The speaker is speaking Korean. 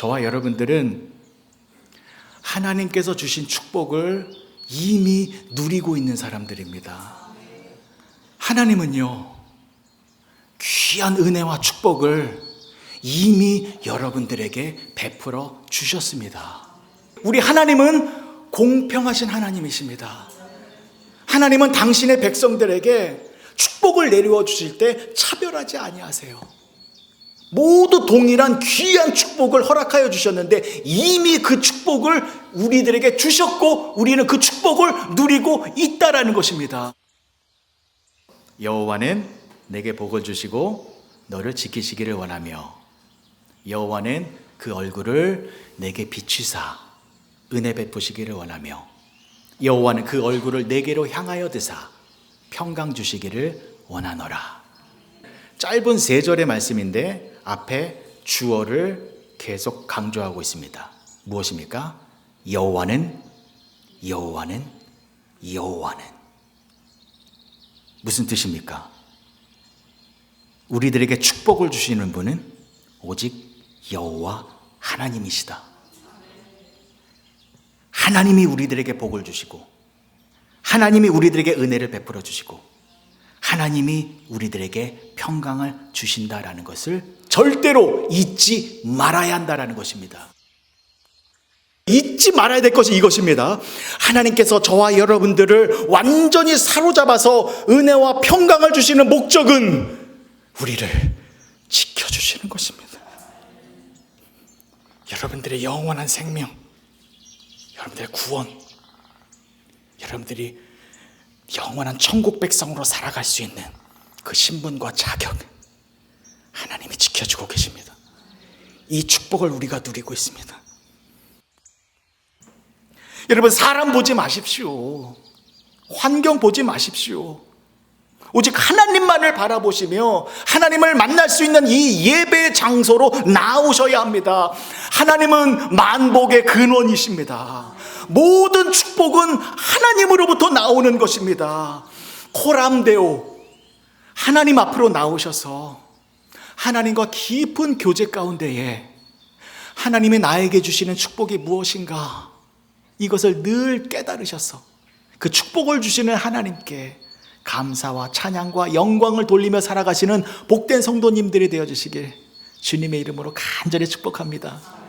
저와 여러분들은 하나님께서 주신 축복을 이미 누리고 있는 사람들입니다. 하나님은요, 귀한 은혜와 축복을 이미 여러분들에게 베풀어 주셨습니다. 우리 하나님은 공평하신 하나님이십니다. 하나님은 당신의 백성들에게 축복을 내려와 주실 때 차별하지 아니하세요. 모두 동일한 귀한 축복을 허락하여 주셨는데 이미 그 축복을 우리들에게 주셨고 우리는 그 축복을 누리고 있다라는 것입니다. 여호와는 내게 복을 주시고 너를 지키시기를 원하며 여호와는 그 얼굴을 내게 비추사 은혜 베푸시기를 원하며 여호와는 그 얼굴을 내게로 향하여 드사 평강 주시기를 원하노라. 짧은 세 절의 말씀인데 앞에 주어를 계속 강조하고 있습니다. 무엇입니까? 여호와는 여호와는 여호와는 무슨 뜻입니까? 우리들에게 축복을 주시는 분은 오직 여호와 하나님이시다. 하나님이 우리들에게 복을 주시고 하나님이 우리들에게 은혜를 베풀어 주시고 하나님이 우리들에게 평강을 주신다라는 것을 절대로 잊지 말아야 한다라는 것입니다. 잊지 말아야 될 것이 이것입니다. 하나님께서 저와 여러분들을 완전히 사로잡아서 은혜와 평강을 주시는 목적은 우리를 지켜주시는 것입니다. 여러분들의 영원한 생명, 여러분들의 구원, 여러분들이 영원한 천국 백성으로 살아갈 수 있는 그 신분과 자격, 하나님이 지켜주고 계십니다. 이 축복을 우리가 누리고 있습니다. 여러분, 사람 보지 마십시오. 환경 보지 마십시오. 오직 하나님만을 바라보시며 하나님을 만날 수 있는 이 예배 장소로 나오셔야 합니다. 하나님은 만복의 근원이십니다. 모든 축복은 하나님으로부터 나오는 것입니다. 코람데오 하나님 앞으로 나오셔서 하나님과 깊은 교제 가운데에 하나님이 나에게 주시는 축복이 무엇인가 이것을 늘 깨달으셔서 그 축복을 주시는 하나님께 감사와 찬양과 영광을 돌리며 살아가시는 복된 성도님들이 되어 주시길 주님의 이름으로 간절히 축복합니다.